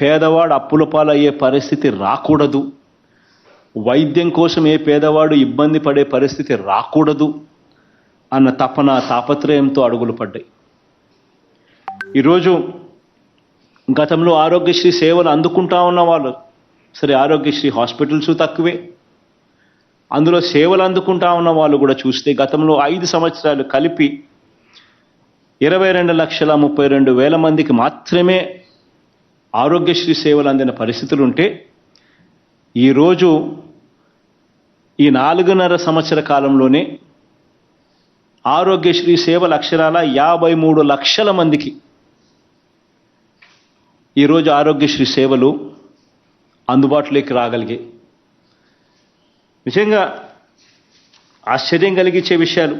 పేదవాడు అప్పుల పాలయ్యే పరిస్థితి రాకూడదు. వైద్యం కోసం ఏ పేదవాడు ఇబ్బంది పడే పరిస్థితి రాకూడదు అన్న తపన తాపత్రయంతో అడుగులు పడ్డాయి. ఈరోజు గతంలో ఆరోగ్యశ్రీ సేవలు అందుకుంటా ఉన్న వాళ్ళు సరే ఆరోగ్యశ్రీ హాస్పిటల్స్ తక్కువే. అందులో సేవలు అందుకుంటా ఉన్న వాళ్ళు కూడా చూస్తే గతంలో ఐదు సంవత్సరాలు కలిపి ఇరవై రెండు లక్షల ముప్పై రెండు వేల మందికి మాత్రమే ఆరోగ్యశ్రీ సేవలు అందిన పరిస్థితులు ఉంటే ఈరోజు ఈ నాలుగున్నర సంవత్సర కాలంలోనే ఆరోగ్యశ్రీ సేవల అక్షరాల యాభై మూడు లక్షల మందికి ఈరోజు ఆరోగ్యశ్రీ సేవలు అందుబాటులోకి రాగలిగాయి నిజంగా ఆశ్చర్యం కలిగించే విషయాలు.